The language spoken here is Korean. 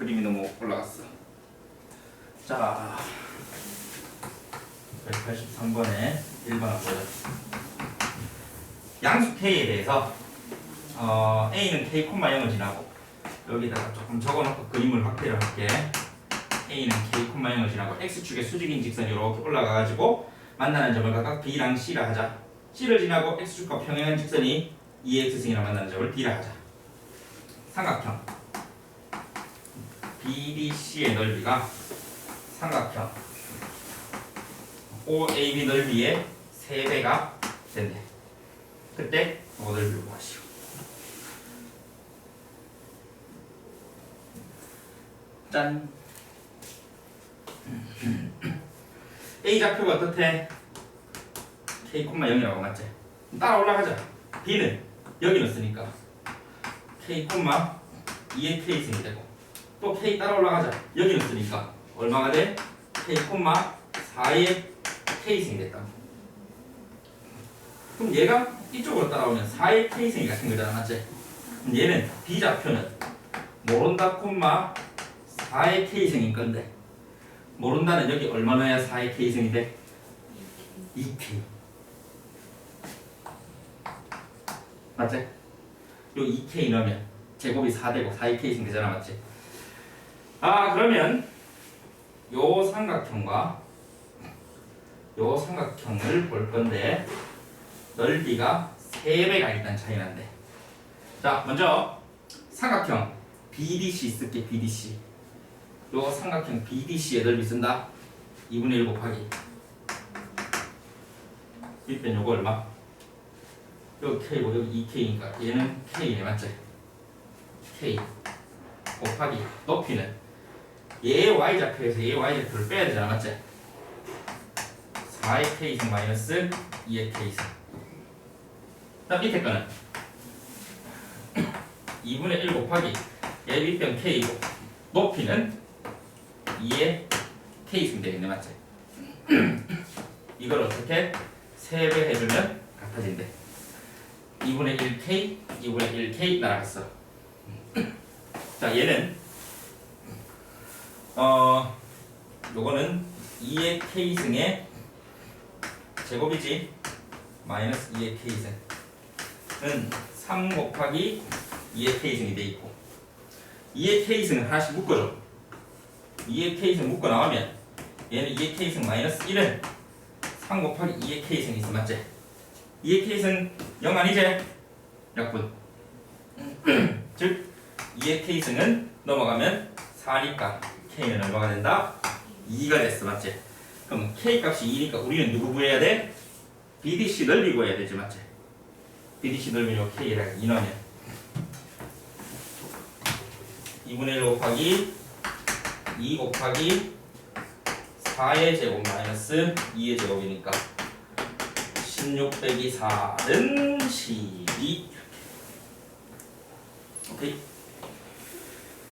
그림이 너무 올라갔어. 자, 183번에 1번 한번 보자. 양수 K에 대해서 어, A는 K, 0을 지나고 여기다가 조금 적어놓고 그림을 확대를 할게. A는 K, 0을 지나고 X축의 수직인 직선이 이렇게 올라가가지고 만나는 점을 각각 B랑 C라 하자. C를 지나고 X축과 평행한 직선이 2X승이랑 만나는 점을 D라 하자. 삼각형 BDC의 넓이가 삼각형 OAB 넓이의 3배가 된대. 그때 뭐 넓이를 구하시오. 짠. A 좌표가 어떻대? K, 0이라고 맞지? 따라 올라가자. B는 여기 넣었으니까 K, 2의 K승이 되고 또 K 따라 올라가자. 여기 넣었으니까 얼마가 돼? K, 4의 K승이 됐다. 그럼 얘가 이쪽으로 따라오면 4의 K승이 같은 거잖아, 맞지? 그럼 얘는 B 좌표는 모른다, 콤마 4의 K승인 건데 모른다는 여기 얼마 넣어야 4의 K승이 돼? 2K 맞지? 요 2K 넣으면 제곱이 4되고 4의 K승 되잖아 맞지? 아 그러면 요 삼각형과 요 삼각형을 볼 건데 넓이가 3배가 일단 차이 난대 자 먼저 삼각형 BDC 쓸게 BDC 요 삼각형 BDC의 넓이 쓴다 2분의 1 곱하기 이땐 요거 얼마? 여기 K고 여기 2K니까 얘는 K네 맞지? K 곱하기 높이는 얘의 Y좌표에서 얘의 Y좌표를 빼야 되잖아 맞지? 4의 K승 마이너스 2의 K승 그다음 밑에 거는 2분의 1 곱하기 얘 밑변 K고 높이는 2의 K승 되겠네 맞지? 이걸 어떻게 3배 해주면 같아진대 2분의 1K, 2분의 1K 날아갔어 자 얘는 어 요거는 2의 K승의 제곱이지 마이너스 2의 K승은 3 곱하기 2의 K승이 돼 있고 2의 K승은 하나씩 묶어줘 2의 K승 묶어 나오면 얘는 2의 K승 마이너스 1은 3 곱하기 2의 K승이 있어 맞지? 2의 K승 0 아니지? 약분 즉 2의 K승은 넘어가면 4니까 K는 얼마가 된다? 2가 됐어 맞지? 그럼 K 값이 2니까 우리는 누구 구해야 돼? BDC 넓이 구해야 되지 맞지? BDC 넓이로 K랑 2 넣으면 2분의 1 곱하기 2 곱하기 4의 제곱 마이너스 2의 제곱이니까 16 빼기 4는 12 오케이